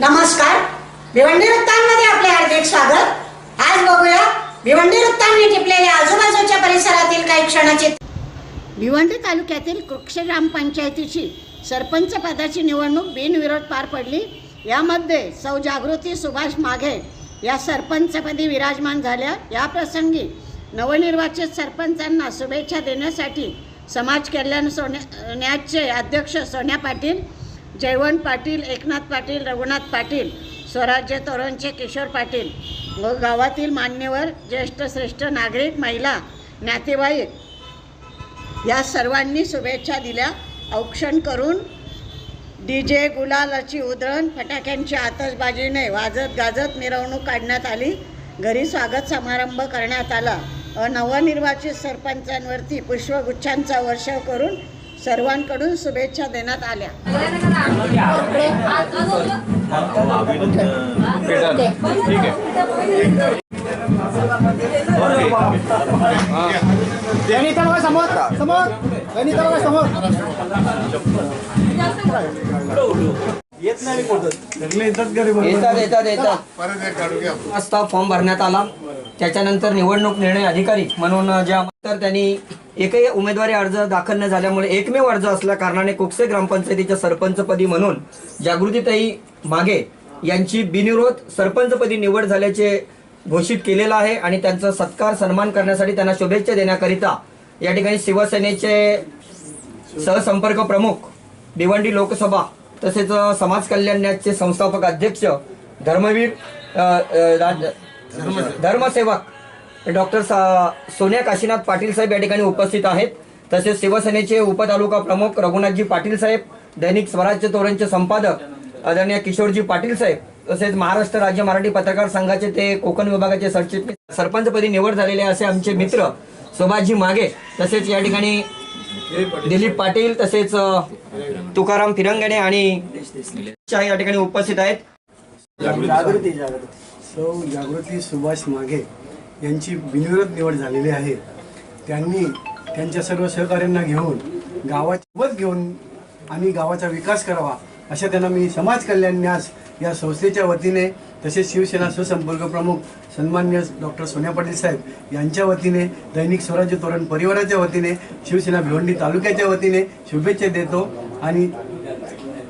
नमस्कार. भिवंडी वृत्तांमध्ये आपले हार्दिक स्वागत. आज बघूया भिवंडी वृत्तांनी टिपलेल्या आजूबाजूच्या परिसरातील काही क्षणाचे भिवंडी तालुक्यातील कृक्ष ग्रामपंचायतीची सरपंच पदाची निवडणूक बिनविरोध पार पडली. यामध्ये सौ जागृती सुभाष माघे या सरपंचपदी विराजमान झाल्या. या प्रसंगी नवनिर्वाचित सरपंचांना शुभेच्छा देण्यासाठी समाज कल्याण सोन्याचे अध्यक्ष सोन्या पाटील जयवंत पाटील एकनाथ पाटील रघुनाथ पाटील स्वराज्य तोरणचे किशोर पाटील. व गावातील मान्यवर ज्येष्ठ श्रेष्ठ नागरिक महिला नातेवाईक. या सर्वांनी शुभेच्छा दिल्या. औक्षण करून डी जे गुलालाची उधळण फटाक्यांची आतषबाजीने वाजत गाजत मिरवणूक काढण्यात आली. घरी स्वागत समारंभ करण्यात आला. नवनिर्वाचित सरपंचांवरती पुष्पगुच्छांचा वर्षाव करून सर्वांकडून शुभेच्छा देण्यात आल्या. गणिता बघा समोर समोर गणिता बघा समोर येतात. येतात येतात वाजता फॉर्म भरण्यात आला. त्याच्यानंतर निवडणूक निर्णय अधिकारी म्हणून ज्या तर त्यांनी एकही उमेदवारी अर्ज दाखल न झाल्यामुळे एकमेव अर्ज असल्या कारणाने कुकसे ग्रामपंचायतीच्या सरपंचपदी म्हणून जागृतीताई मागे यांची बिनविरोध सरपंचपदी निवड झाल्याचे घोषित केलेलं आहे आणि त्यांचा सत्कार सन्मान करण्यासाठी त्यांना शुभेच्छा देण्याकरिता या ठिकाणी शिवसेनेचे सहसंपर्क प्रमुख भिवंडी लोकसभा तसेच समाज कल्याणाचे संस्थापक अध्यक्ष धर्मवीर धर्मसेवक डॉक्टर सोनिया काशीनाथ पाटील साहेब या ठिकाणी उपस्थित आहेत. तसेच शिवसेनेचे उपतालुका प्रमुख रघुनाथजी पाटील साहेब दैनिक स्वराज्य तोरणचे संपादक आदरणीय किशोरजी पाटील साहेब तसेच महाराष्ट्र राज्य मराठी पत्रकार संघाचे ते कोकण विभागाचे सरचिटणीस सरपंचपदी निवड झालेले असे आमचे मित्र सुभाषजी मागे तसेच या ठिकाणी दिलीप पाटील तसेच तुकाराम फिरंगणे आणि या ठिकाणी उपस्थित आहेत. जागृती जागृती. सौ जागृती सुभाष मागे. यांची बिनविरोध निवड झालेली आहे. त्यांनी त्यांच्या सर्व सहकार्यांना घेऊन गावासोबत घेऊन आणि गावाचा विकास करावा अशा त्यांना मी समाज कल्याण न्यास या संस्थेच्या वतीने तसेच शिवसेना सुसंपर्क प्रमुख सन्मान्य डॉक्टर सोन्या पाटील साहेब यांच्या वतीने दैनिक स्वराज्य तोरण परिवाराच्या वतीने शिवसेना भिवंडी तालुक्याच्या वतीने शुभेच्छा देतो आणि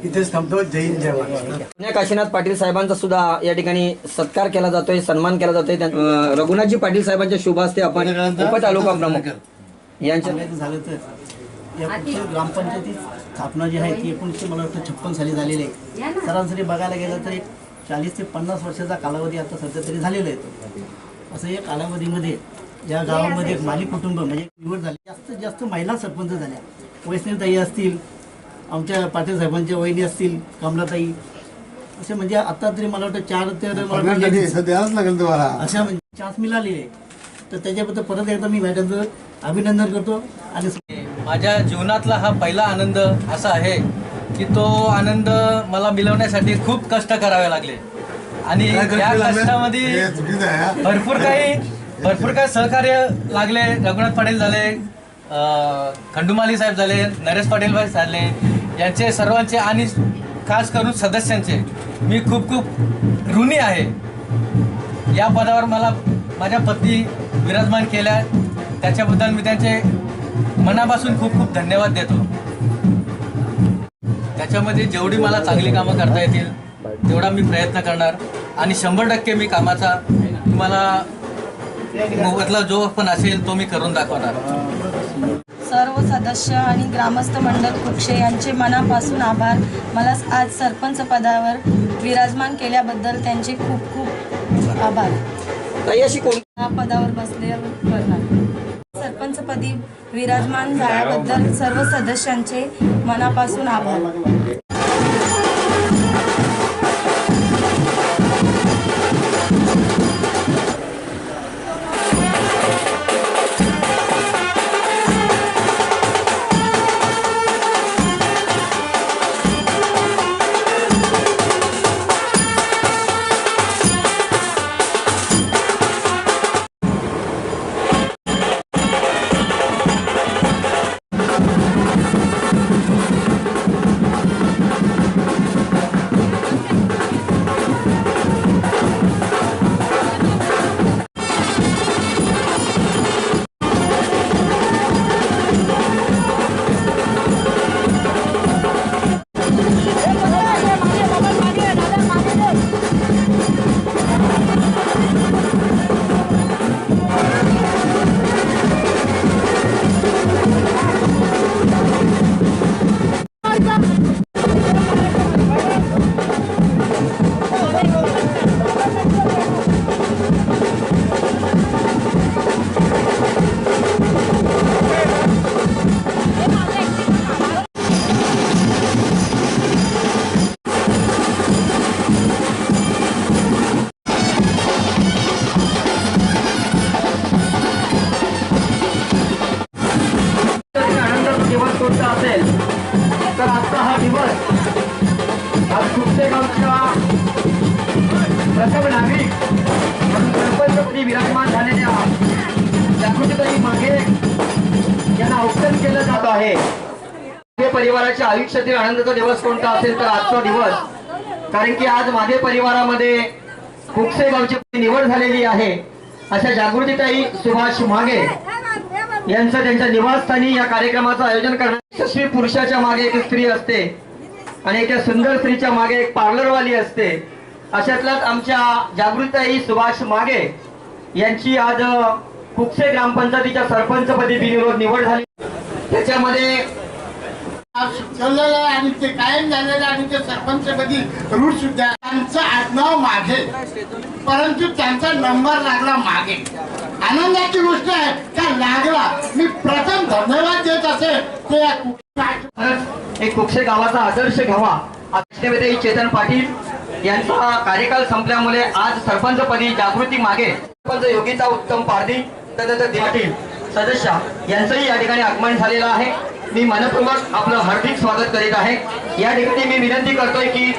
इथेच थांबतो. जय हिंद जय महाराष्ट्र काशीनाथ पाटील साहेबांचा सुद्धा या ठिकाणी सत्कार केला जातोय सन्मान केला जातोय. रघुनाथजी पाटील साहेबांच्या शुभ हस्ते आपण उपतालुका प्रमुख यांच्या झालं तर या ग्रामपंचायती स्थापना जी आहे ती एकोणीसशे मला वाटतं छप्पन साली झालेली आहे. सरासरी बघायला गेलं तर एक चाळीस ते पन्नास वर्षाचा कालावधी आता सध्या तरी झालेला आहे असं या कालावधीमध्ये या गावामध्ये एक माली कुटुंब म्हणजे निवड झाली. जास्तीत जास्त महिला सरपंच झाल्या. वैष्णवताई असतील आमच्या पाटील साहेबांच्या वहिनी असतील कमलाताई. असे म्हणजे आता तरी मला वाटतं चार ते द्यायलाच लागेल तुम्हाला. अशा चान्स मिळालेले आहे. तर त्याच्याबद्दल परत एकदा मी मॅडमचं अभिनंदन करतो आणि माझ्या जीवनातला हा पहिला आनंद असा आहे की तो आनंद मला मिळवण्यासाठी खूप कष्ट करावे लागले. आणि त्या कष्टामध्ये भरपूर काही भरपूर काही सहकार्य लागले. रघुनाथ पाटील झाले अं, खंडुमाली साहेब झाले नरेश पाटील भाई झाले यांचे सर्वांचे आणि खास करून सदस्यांचे मी खूप खूप ऋणी आहे. या पदावर मला माझ्या पत्नी विराजमान केल्या. त्याच्याबद्दल मी त्यांचे मनापासून खूप खूप धन्यवाद देतो. त्याच्यामध्ये जेवढी मला चांगली कामं करता येतील तेवढा मी प्रयत्न करणार. आणि शंभर टक्के मी कामाचा तुम्हाला मोबदला जो पण असेल तो मी करून दाखवणार. सर्व सदस्य आणि ग्रामस्थ मंडळ कुक्षे यांचे मनापासून आभार. मला आज सरपंच पदावर विराजमान केल्याबद्दल त्यांचे खूप खूप आभार. अशी कोण? पदावर बसल्यावर करणार. सरपंचपदी विराजमान झाल्याबद्दल सर्व सदस्यांचे मनापासून आभार. तर आजचा हा दिवस आज कुठचे प्रथम नागरिक म्हणून सरपंचपदी विराजमान झालेल्या जागृतीताई मागे यांना औक्षण केलं जात आहे. परिवाराच्या आयुष्यातील आनंदाचा दिवस कोणता असेल तर आजचा दिवस कारण की आज माझे परिवारामध्ये कुकसे गावची निवड झालेली आहे. अशा जागृतीताई सुभाष मागे यांचं त्यांच्या निवासस्थानी या कार्यक्रमाचं आयोजन करणं यशस्वी पुरुषाच्या मागे एक स्त्री असते आणि एका सुंदर स्त्रीच्या मागे एक पार्लरवाली असते. अशातलाच आमच्या जागृताई सुभाष मागे यांची आज अ, ग्रामपंचायतीच्या सरपंचपदी बिनविरोध निवड झाली. त्याच्यामध्ये सुचवलेलं आणि ते कायम झालेलं आणि ते सरपंच कधी रूट सुद्धा त्यांचं आडनाव मागे. परंतु त्यांचा नंबर लागला मागे. आनंदाची गोष्ट आहे का लागला. मी प्रथम धन्यवाद देत असे ते या कुटुंबाला. एक कुक्षे गावाचा आदर्श घ्यावा. अध्यक्षतेमध्ये चेतन पाटील यांचा कार्यकाल संपल्यामुळे आज सरपंचपदी जागृती मागे. सरपंच योगिता उत्तम पारधी त्यानंतर पाटील सदस्य यांचंही या ठिकाणी आगमन झालेलं आहे. मी मनपूर्वक आपलं हार्दिक स्वागत करीत आहे. या ठिकाणी मी विनंती करतोय की